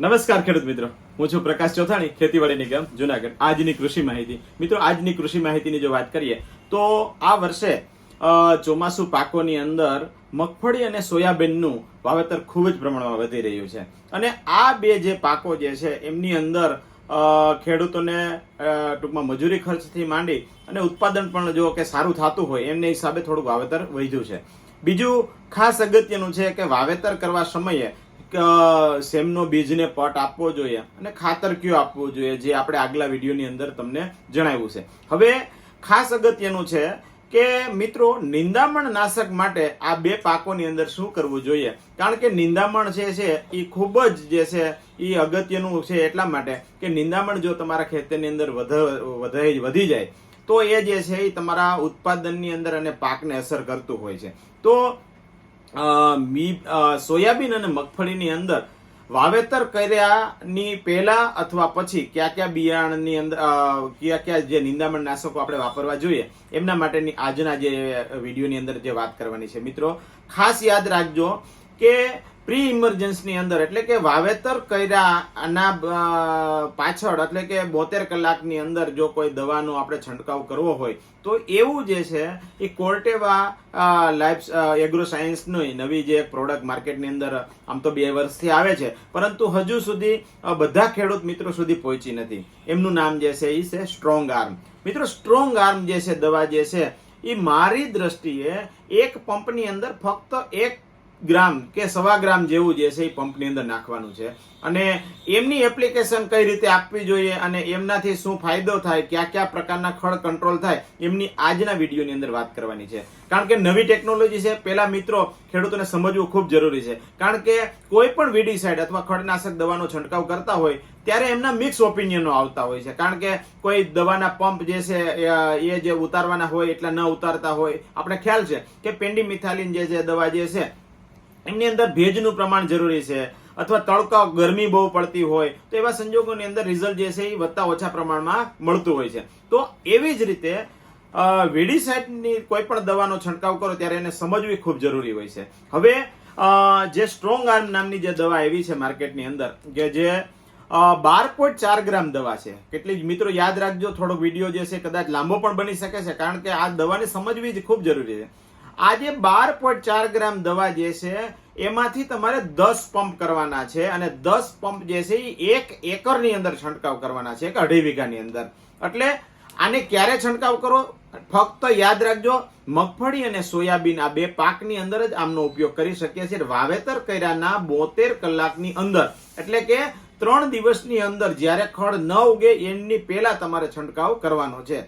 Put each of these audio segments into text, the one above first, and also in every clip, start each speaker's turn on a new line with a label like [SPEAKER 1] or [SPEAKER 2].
[SPEAKER 1] નમસ્કાર ખેડૂત મિત્રો. હું છું પ્રકાશ ચોથાણી ખેતીવાડી નિગમ જુનાગઢ. આજની કૃષિ માહિતી. મિત્રો, આજની કૃષિ માહિતીની જો વાત કરીએ, તો આ વર્ષે ચોમાસુ પાકોની અંદર મગફળી અને સોયાબીનનું વાવેતર ખૂબ જ પ્રમાણમાં વધી રહ્યું છે. અને આ બે જે પાકો જે છે, એમની અંદર ખેડૂતોને ટૂંકમાં મજૂરી ખર્ચથી માંડી અને ઉત્પાદન પણ જો કે સારું થતું હોય, એમને હિસાબે થોડુંક વાવેતર વધ્યું છે. બીજું ખાસ અગત્યનું છે કે વાવેતર કરવા સમયે સેમનો બીજને પટ આપવો જોઈએ અને ખાતર કયો આપવું જોઈએ જે આપણે આગલા વિડીયોની અંદર તમને જણાવ્યું છે. હવે ખાસ અગત્યનું છે કે મિત્રો, નિંદામણ નાશક માટે આ બે પાકોની અંદર શું કરવું જોઈએ? કારણ કે નિંદામણ જે છે, એ ખૂબ જ જે છે, એ અગત્યનું છે એટલા માટે કે નિંદામણ જો તમારા ખેતરની અંદર વધ વધે જાય, તો એ જે છે, એ તમારા ઉત્પાદનની અંદર અને પાકને અસર કરતું હોય છે. તો સોયાબીન અને મગફળીની અંદર વાવેતર કર્યાની પહેલા અથવા પછી કયા કયા બિયારણની અંદર કયા કયા જે નિંદામણ નાશકો આપણે વાપરવા જોઈએ, એમના માટેની આજના જે વિડીયોની અંદર જે વાત કરવાની છે. મિત્રો, ખાસ યાદ રાખજો કે પ્રી ઇમરજન્સની અંદર, એટલે કે વાવેતર કર્યાના પાછળ, એટલે કે બોતેર કલાકની અંદર જો કોઈ દવાનો આપણે છંટકાવ કરવો હોય, તો એવું જે છે, એ કોર્ટેવા લાઈફ એગ્રો સાયન્સની નવી જે પ્રોડક્ટ માર્કેટની અંદર આમ તો બે વર્ષથી આવે છે, પરંતુ હજુ સુધી બધા ખેડૂત મિત્રો સુધી પહોંચી નથી. એમનું નામ જે છે એ છે સ્ટ્રોંગ આર્મ મિત્રો સ્ટ્રોંગ આર્મ જે છે, દવા જે છે એ મારી દ્રષ્ટિએ એક પંપની અંદર ફક્ત એક ગ્રામ કે સવા ગ્રામ જેવું જે છે એ પંપની અંદર નાખવાનું છે. અને એમની એપ્લિકેશન કઈ રીતે આપવી જોઈએ અને એમનાથી શું ફાયદો થાય, કયા કયા પ્રકારના ખડ કંટ્રોલ થાય, એમની આજના વિડીયોની અંદર વાત કરવાની છે. કારણ કે નવી ટેકનોલોજી છે, પેલા મિત્રો ખેડૂતોને સમજવું ખૂબ જરૂરી છે. કારણ કે કોઈ પણ વીડીસાઇડ અથવા ખડનાશક દવાનો છંટકાવ કરતા હોય, ત્યારે એમના મિક્સ ઓપિનિયનો આવતા હોય છે. કારણ કે કોઈ દવાના પંપ જે છે, એ- એ જે ઉતારવાના હોય, એટલા ન ઉતારતા હોય. આપણે ખ્યાલ છે કે પેન્ડીમિથાલિન જે છે, દવા જે છે એમની અંદર ભેજનું પ્રમાણ જરૂરી છે અથવા તડકા ગરમી બહુ પડતી હોય, તો એવા સંજોગોની અંદર રિઝલ્ટ જે છે એ વધતા ઓછા પ્રમાણમાં મળતું હોય છે. તો એવી જ રીતે વેડીસાઇડની કોઈ પણ દવાનો છંટકાવ કરો ત્યારે એને સમજવી ખૂબ જરૂરી હોય છે. હવે જે સ્ટ્રોંગ આર્મ નામની જે દવા એવી છે માર્કેટની અંદર, કે જે બાર પોઈન્ટ ચાર ગ્રામ દવા છે. કેટલી મિત્રો યાદ રાખજો થોડો વીડિયો જે છે કદાચ લાંબો પણ બની શકે છે, કારણ કે આ દવાને સમજવી જ ખૂબ જરૂરી છે. આ જે બાર પોઈન્ટ ચાર ગ્રામ દવા જે છે, એમાંથી તમારે દસ પંપ કરવાના છે અને દસ પંપ જે છે એ એક એકરની અંદર છંટકાવ કરવાના છે, એક અઢી વીઘાની અંદર. એટલે આને ક્યારે છંટકાવ કરો? ફક્ત યાદ રાખજો, મગફળી અને સોયાબીન આ બે પાકની અંદર જ આમનો ઉપયોગ કરી શકીએ છીએ. વાવેતર કર્યાના બોતેર કલાકની અંદર. એટલે કે ત્રણ દિવસની અંદર જ્યારે ખડ ન ઉગે, એની પહેલા તમારે છંટકાવ કરવાનો છે.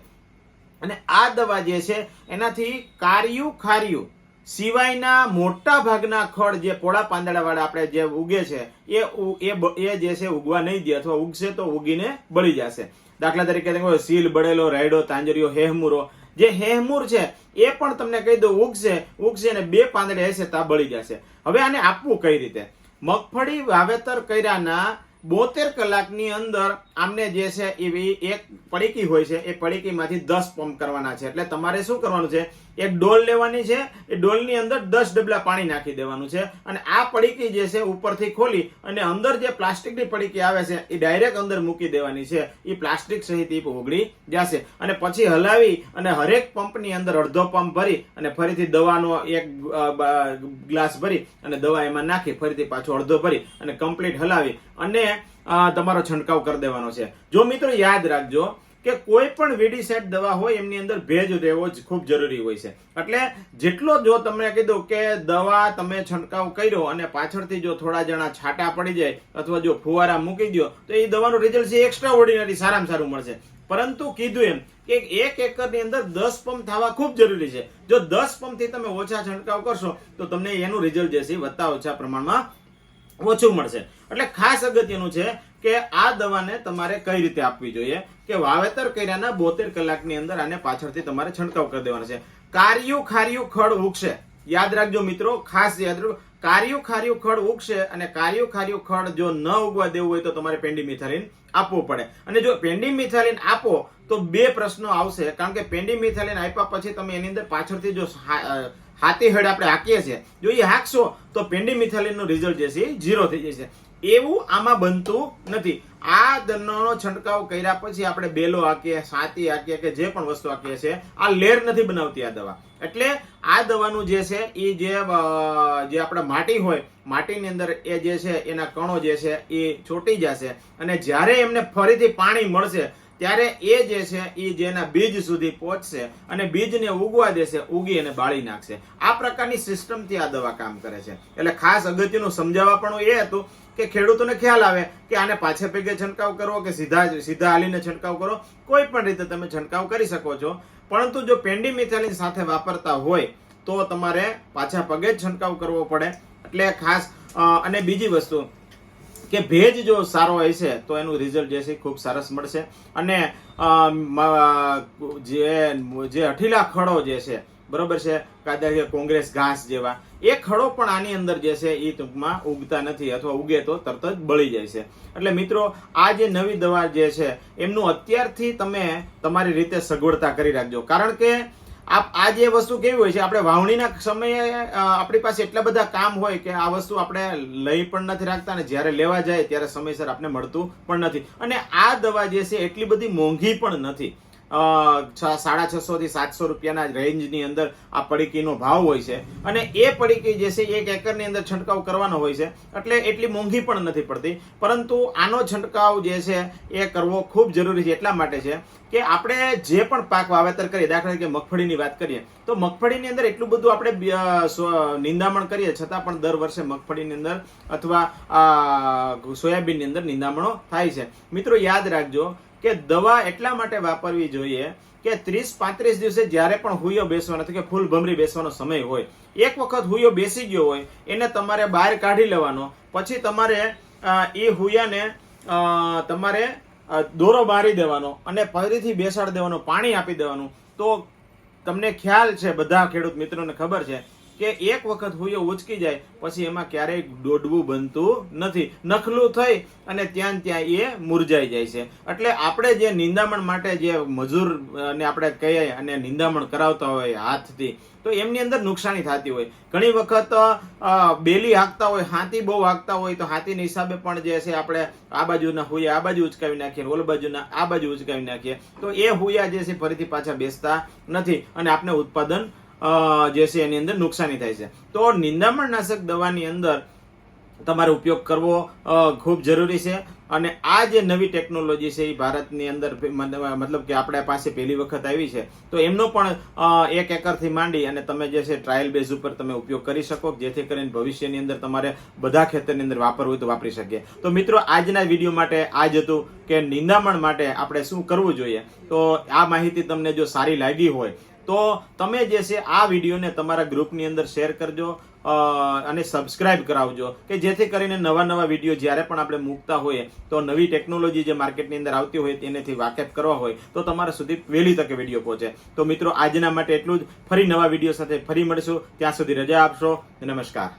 [SPEAKER 1] અને આ દવા જે છે, એનાથી કાર્યું, ખાર્યું. સિવાયના મોટા ભાગના ખડ જે પોળા પાંદડાવાળા આપણે જે ઉગે છે, એ એ જે છે ઉગવા નહીં દે અથવા ઉગશે તો ઉગીને બળી જશે. દાખલા તરીકે સીલ બળેલો, રાયડો, તાંજરીઓ, હેહમુરો, જે હેહમૂર છે, એ પણ તમને કહી દઉં ઉગશે ઉગશે અને બે પાંદડે હશે તા બળી જશે. હવે આને આપવું કઈ રીતે? મગફળી વાવેતર કર્યાના બોતેર કલાકની અંદર આમને જે છે એવી એક પડીકી હોય છે, એ પડીકીમાંથી દસ પંપ કરવાના છે. એટલે તમારે શું કરવાનું છે? એક ડોલ લેવાની છે, એ ડોલની અંદર દસ ડબલા પાણી નાખી દેવાનું છે. અને આ પડીકી જે છે, ઉપરથી ખોલી અને અંદર જે પ્લાસ્ટિકની પડીકી આવે છે, એ ડાયરેક્ટ અંદર મૂકી દેવાની છે. એ પ્લાસ્ટિક સહિત ઓગળી જશે. અને પછી હલાવી અને હરેક પંપની અંદર અડધો પંપ ભરી અને ફરીથી દવાનો એક ગ્લાસ ભરી અને દવા એમાં નાખી, ફરીથી પાછો અડધો ભરી અને કમ્પ્લીટ હલાવી અને તમારો છંટકાવ કરી દેવાનો છે. જો મિત્રો યાદ રાખજો કે કોઈ પણ વેડીસાઇડ દવા હોય, એમની અંદર ભેજ રહેવો જ ખૂબ જરૂરી હોય છે. એટલે જેટલો જો તમને કીધું કે દવા તમે છંટકાવ કર્યો અને પાછળથી જો થોડા જણા છાંટા પડી જાય અથવા જો ફુવારા મૂકી દો તો એ દવાનું રિઝલ્ટ છે એક્સ્ટ્રા ઓર્ડિનરી સારામાં સારું મળશે. પરંતુ કીધું એમ કે એક એકરની અંદર દસ પંપ થવા ખૂબ જરૂરી છે. જો દસ પંપથી તમે ઓછા છંટકાવ કરશો, તો તમને એનું રિઝલ્ટ જે છે વધતા ઓછા પ્રમાણમાં ઓછું મળશે. એટલે ખાસ અગત્યનું છે કે આ દવાને તમારે કઈ રીતે આપવી જોઈએ? કે વાવેતર કર્યાના બોતેર કલાકની અંદર આને પાછળથી તમારે છંટકાવ કરી દેવાનો છે. કાર્યું ખાર્યું ખડ ઉગશે. યાદ રાખજો મિત્રો, ખાસ યાદ રાખજો. કાર્યું ખાર્યું ખડ ઉગશે અને કાર્યું ખાર્યું ખડ જો ન ઉગવા દેવું હોય તો તમારે પેન્ડીમિથાલિન આપવું પડે. અને જો પેન્ડી મિથાલિન આપો, તો બે પ્રશ્નો આવશે. કારણ કે પેન્ડીમિથાલિન આપ્યા પછી તમે એની અંદર પાછળથી જો હાથી હેડ આપણે હાકીએ છીએ, જો એ હાકશો, તો પેન્ડીમિથાલિનનું રિઝલ્ટ જે છે ઝીરો થઈ જશે. એવું આમાં બનતું નથી. આ દવાનો છંટકાવ કર્યા પછી આપણે બેલો હાકીએ, સાતી હાકીએ કે જે પણ વસ્તુ હાકીએ છે આ લેર નથી બનાવતી આ દવા. એટલે આ દવાનું જે છે એ જે જે આપણે માટી હોય, માટીની અંદર એ જે છે, એના કણો જે છે એ છોટી જશે. અને જ્યારે એમને ફરીથી પાણી મળશે ત્યારે એ જે છે એ જેના બીજ સુધી પહોંચશે અને બીજને ઉગવા દેશે, ઉગી અને બાળી નાખશે. આ પ્રકારની સિસ્ટમથી આ દવા કામ કરે છે. એટલે ખાસ અગત્યનું સમજાવવા પણ એ હતું કે ખેડૂતોને ખ્યાલ આવે કે આને પાછે પગે છંટકાવ કરવો કે સીધા સીધા હાલીને છંટકાવ કરો કોઈ પણ રીતે તમે છંટકાવ કરી શકો છો. પરંતુ જો પેન્ડીમિથાલિન સાથે વાપરતા હોય, તો તમારે પાછા પગે જ છંટકાવ કરવો પડે. એટલે ખાસ અને બીજી વસ્તુ કે ભેજ જો સારો છે, તો એનું રિઝલ્ટ જે છે ખૂબ સરસ મળશે. અને જે જે અઠીલા ખડો જે છે, બરોબર છે કાયદા કે કોંગ્રેસ ઘાસ જેવા, એ ખડો પણ આની અંદર જે છે એ ટૂંકમાં ઉગતા નથી અથવા ઉગે તો તરત જ બળી જાય છે. એટલે મિત્રો, આ જે નવી દવા જે છે, એમનું અત્યારથી તમે તમારી રીતે સગવડતા કરી રાખજો. કારણ કે આ જે વસ્તુ કેવી હોય છે, આપણે વાવણીના સમયે આપણી પાસે એટલા બધા કામ હોય કે આ વસ્તુ આપણે લઈ પણ નથી રાખતા અને જ્યારે લેવા જાય ત્યારે સમયસર આપણે મળતું પણ નથી. અને આ દવા જે છે, એટલી બધી મોંઘી પણ નથી. સાડા છસો થી સાતસો રૂપિયાના રેન્જની અંદર આ પડીકીનો ભાવ હોય છે. અને એ પડીકી જે છે, એક એકરની અંદર છંટકાવ કરવાનો હોય છે. એટલે એટલી મોંઘી પણ નથી પડતી. પરંતુ આનો છંટકાવ જે છે, એ કરવો ખૂબ જરૂરી છે. એટલા માટે છે કે આપણે જે પણ પાક વાવેતર કરીએ, દાખલા તરીકે મગફળીની વાત કરીએ, તો મગફળીની અંદર એટલું બધું આપણે નિંદામણ કરીએ, છતાં પણ દર વર્ષે મગફળીની અંદર અથવા સોયાબીનની અંદર નિંદામણો થાય છે. મિત્રો, યાદ રાખજો કે દવા એટલા માટે વાપરવી જોઈએ કે ત્રીસ પાંત્રીસ દિવસે જ્યારે પણ હુયો બેસવાનો કે ફૂલ ભમરી બેસવાનો સમય હોય. એક વખત હુયો બેસી ગયો હોય, એને તમારે બહાર કાઢી લેવાનો. પછી તમારે એ હુયાને તમારે દોરો મારી દેવાનો અને ફરીથી બેસાડી દેવાનો, પાણી આપી દેવાનું. તો તમને ખ્યાલ છે બધા ખેડૂત મિત્રોને ખબર છે કે એક વખત હુયો ઉચકી જાય, પછી એમાં ક્યારેય દોડવું બનતું નથી. નખલું થઈ અને ત્યાં ત્યાં એ મુરજાઈ જાય છે. એટલે આપણે જે નિંદામણ માટે જે મજૂર ને આપણે કહીએ અને નિંદામણ કરાવતા હોય હાથથી, તો એમની અંદર નુકસાની થતી હોય. ઘણી વખત બેલી હાંકતા હોય, હાથી બહુ હાંકતા હોય, તો હાથીના હિસાબે પણ જે છે આપણે આ બાજુના હુયા, આ બાજુ ઉચકાવી નાખીએ, ઓલ બાજુના આ બાજુ ઉચકાવી નાખીએ, તો એ હુયા જે છે ફરીથી પાછા બેસતા નથી. અને આપણે ઉત્પાદન જે છે એની અંદર નુકસાની થાય છે. તો નિંદામણનાશક દવાની અંદર તમારે ઉપયોગ કરવો ખૂબ જરૂરી છે. અને આ જે નવી ટેકનોલોજી છે એ ભારતની અંદર મતલબ કે આપણા પાસે પહેલી વખત આવી છે. તો એમનો પણ એક એકરથી માંડી અને તમે જે છે ટ્રાયલ બેઝ ઉપર તમે ઉપયોગ કરી શકો, જેથી કરીને ભવિષ્યની અંદર તમારે બધા ખેતરની અંદર વાપરવું હોય તો વાપરી શકીએ. તો મિત્રો, આજના વીડિયો માટે આ જ હતું કે નિંદામણ માટે આપણે શું કરવું જોઈએ? તો આ માહિતી તમને જો સારી લાગી હોય તો તમે જે છે આ વિડીયોને તમારા ગ્રુપની અંદર શેર કરજો અને સબસ્ક્રાઇબ કરાવજો, કે જેથી કરીને નવા નવા વીડિયો જ્યારે પણ આપણે મૂકતા હોઈએ, તો નવી ટેકનોલોજી જે માર્કેટની અંદર આવતી હોય તેનેથી વાકેફ કરવા હોય, તો તમારા સુધી વહેલી તકે વીડિયો પહોંચે. તો મિત્રો, આજના માટે એટલું જ. ફરી નવા વીડિયો સાથે ફરી મળશું. ત્યાં સુધી રજા આપશો. નમસ્કાર.